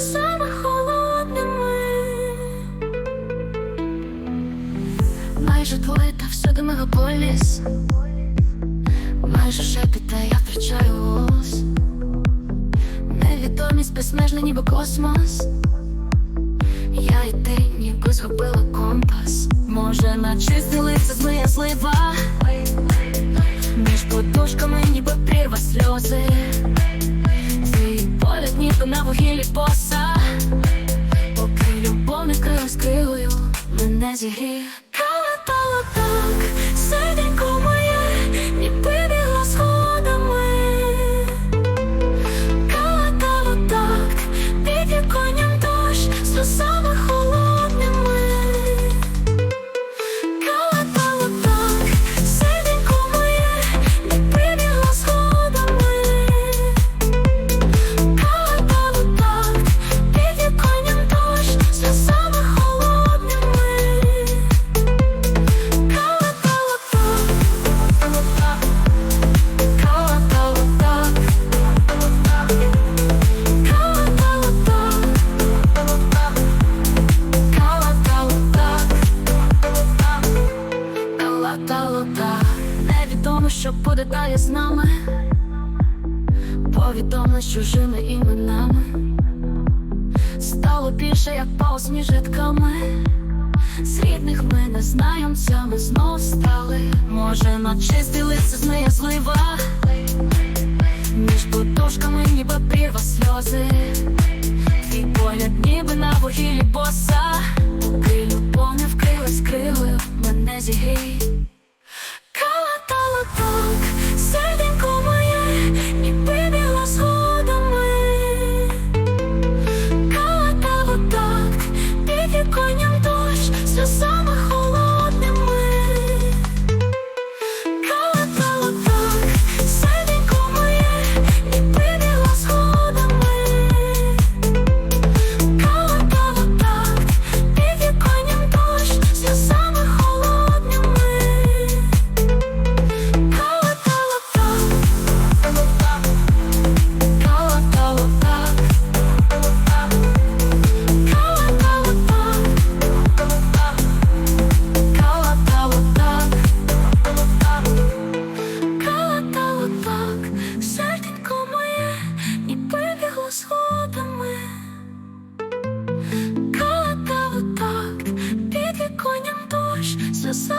сльозами холодними. Майже твоє та всюди мегаполіс Майже шепіт, та я втрачаю голос. Невідомість безмежна, ніби космос. Я і ти ніби згубила компас. Може, наче зділиться злия злива. Між подушками ніби прірва сльози ніби на вугіллі боса. Поки любов не крила Мене зігріє Невідомо, що далі з нами, повідомлено з чужими іменами. Стало більше, як пауз між рядками. З рідних ми незнайомцями знов стали. Може, наче зділиться з нею злива Між подушками ніби прірва сльози. Твій погляд ніби на вугіллі боса. Поки любов не вкрилась крилою, мене зігрій the sun.